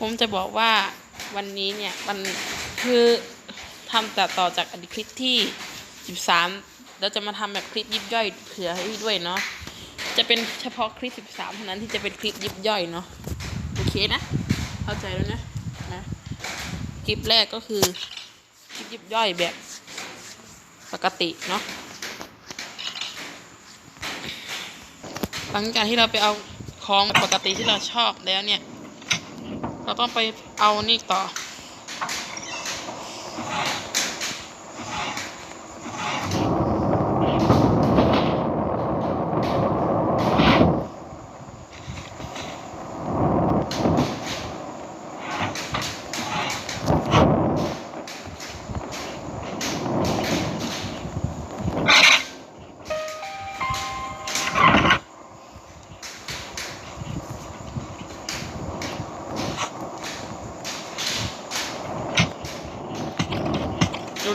ผมจะบอกว่าวันนี้เนี่ยมันคือทำแต่ต่อจากอดีตคลิปที่ 13เราจะมาทำแบบคลิปยิบย่อยเผื่อให้ด้วยเนาะจะเป็นเฉพาะคลิป 13 เท่านั้นที่จะเป็นคลิปยิบย่อยเนาะโอเคนะ เข้าใจแล้วนะนะคลิปแรกก็คือคลิปยิบย่อยแบบปกติเนาะหลังจากที่เราไปเอาของปกติที่เราชอบแล้วเนี่ย เราต้องไปเอานี่ต่อ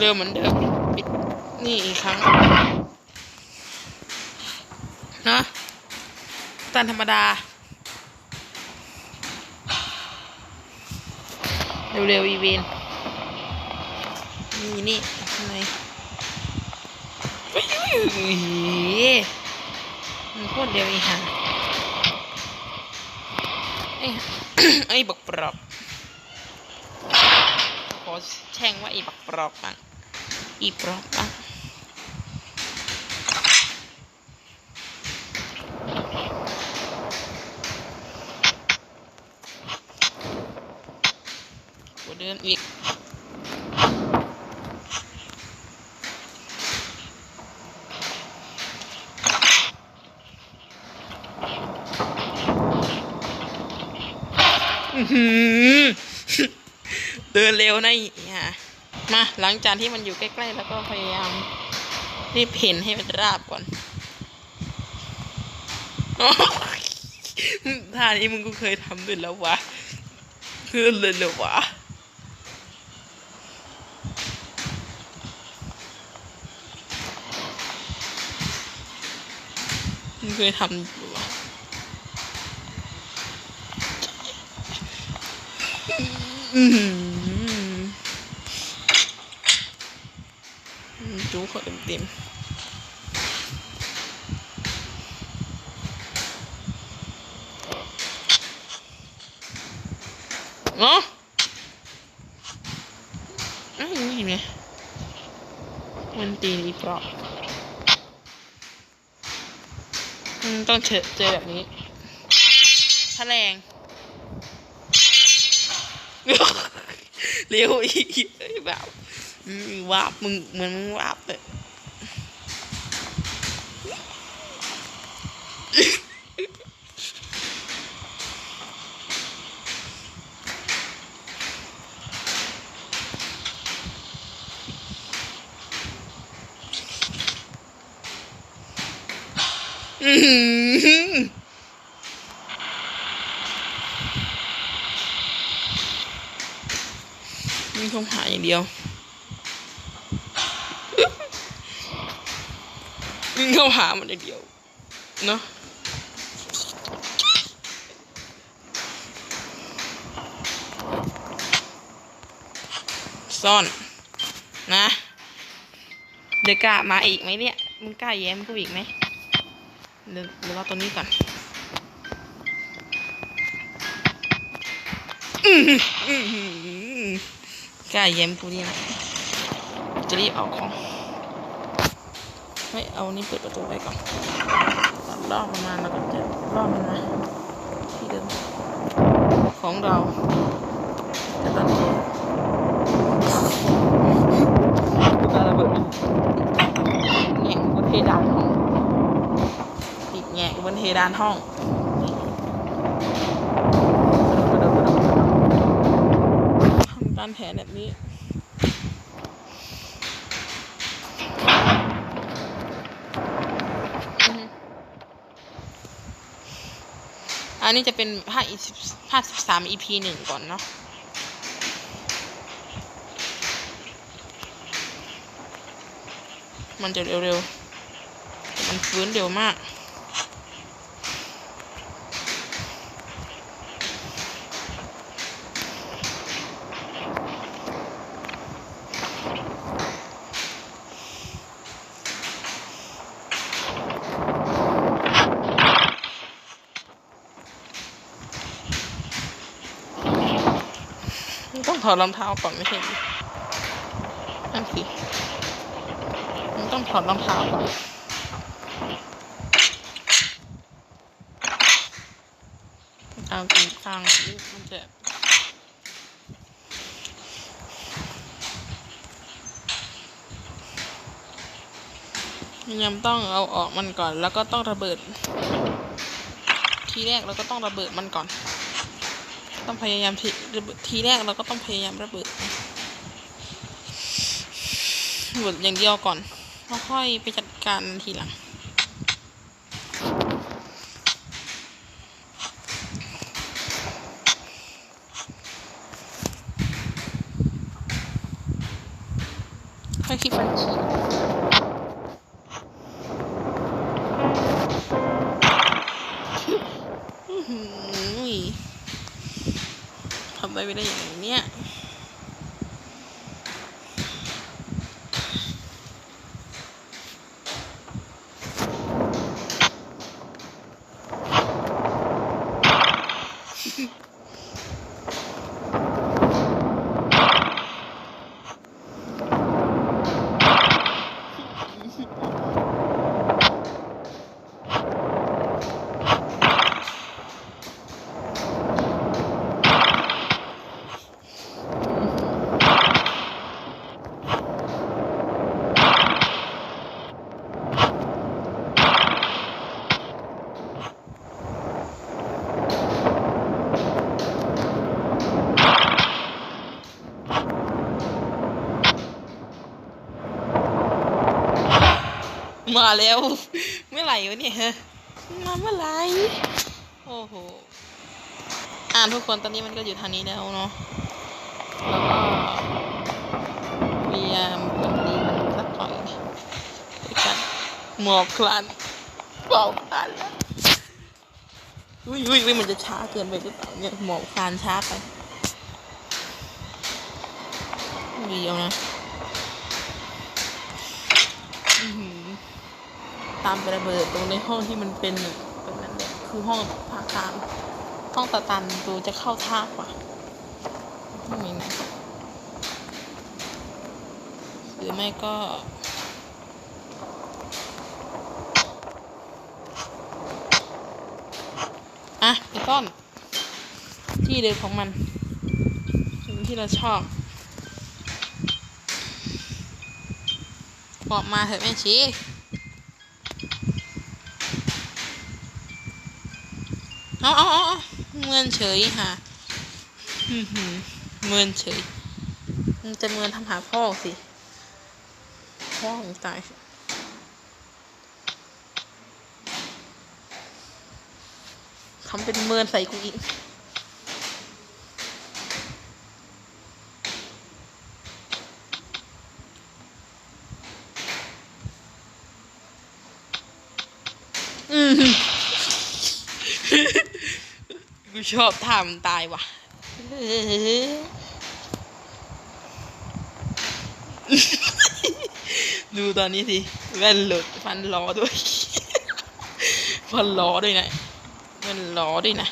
เร็วๆเหมือนเดิมปิดนี่อีกครั้งนะตันธรรมดา เร็วๆอีเวนนี่นี่ข้างในเฮ้ยมันโคตรเร็วอีห่าไอ้ไอ้บักปรอบขอแช่งว่าอีบักปรอบบ้าง อีปรอบบ้างกูเดินอีกเดินเร็วนะ อีห่ามาหลังจากที่มันอยู่ใกล้ๆ แล้วก็พยายามรีบเพ่นให้มันราบก่อนท่านี้มึงก็เคยทำด้วยแล้ววะเพื่อเลยเหรอวะมึงเคยทำอยู่วะอืม จูเขาเต็มเนาะอ้าวนี่ไงมันตีนีเปราะอืมต้องเจอเจอแบบนี้ถ้าแรงเร็วอีกแบบ วาบมึงเหมือนมึงวาบเลยอื้อหือมีคงหาอย่างเดียว วิ่งเข้าหามันอย่างเดียว เนาะซ่อนนะเดี๋ยวกล้ามาอีกไหมเนี่ย มึงกล้าแย้มกูอีกไหมเดี๋ยวเดี๋ยวรอตัวนี้ก่อนอือหืออื้อหือกล้าแย้มกูดีนะจะรีบเอาของ ไม่เอานี่เปิดประตูไว้ก่อนตัดรอบมันมาแล้วก็จะรอบมันมาที่เดิมของเราแต่ตอนนี้ตาระเบิดแงะบนเพดานห้องติดแงะบนเพดานห้องทำตามแผนแบบนี้ อือฮึ อันนี้จะเป็นภาคภาคสาม EP หนึ่งก่อนเนาะมันจะเร็วๆ มันฟื้นเร็วมาก ถอดรองเท้าก่อนไม่ใช่หรือนั่นสิมึงต้องถอดรองเท้าก่อนเอาตรงกลางมันจะยังต้องเอาออกมันก่อน แล้วก็ต้องระเบิด ทีแรกเราก็ต้องระเบิดมันก่อน ต้องพยายามทีทีแรกเราก็ต้องพยายามระเบิดระเบิดอย่างเดียวก่อนแล้วค่อยไปจัดการทีหลังค่อยคิดบัญชีอืำอะไรไม่ได้อย่างเนี้ยอืม มาแล้ว เมื่อไหร่วะเนี่ยฮะมาเมื่อไหร่ โอ้โห อ่านทุกคนตอนนี้มันก็อยู่ทางนี้แล้วเนาะ แล้วก็พยายามกดดีมันสักหน่อยด้วยกันหมอกคลันหมอกคลันแล้วอุ้ยอุ้ยอุ้ยมันจะช้าเกินไปหรือเปล่าเนี่ยหมอกคลานช้าไปเดียวนะ อื้อหือตามไประเบิดตรงในห้องที่มันเป็นตรงนั้นแหละคือห้องภาคกลางห้องตะตันดูจะเข้าท่ากว่าห้องนี้นะหรือไม่ก็อะไปต้อนที่เดิมของมันสิ่งที่เราชอบบอกมาเถอะแม่ชี เอาเอาเอาเอเมินเฉยค่ะอื้อหือเมินเฉยมันจะเมินทำหาพ่อสิ พ่อของตายทำเป็นเมินใส่กูอีกอืม กูชอบท่ามันตายว่ะดูตอนนี้สิแว่นหลุดฟันล้อด้วย ฟันล้อด้วยนะแว่นล้อด้วยนะ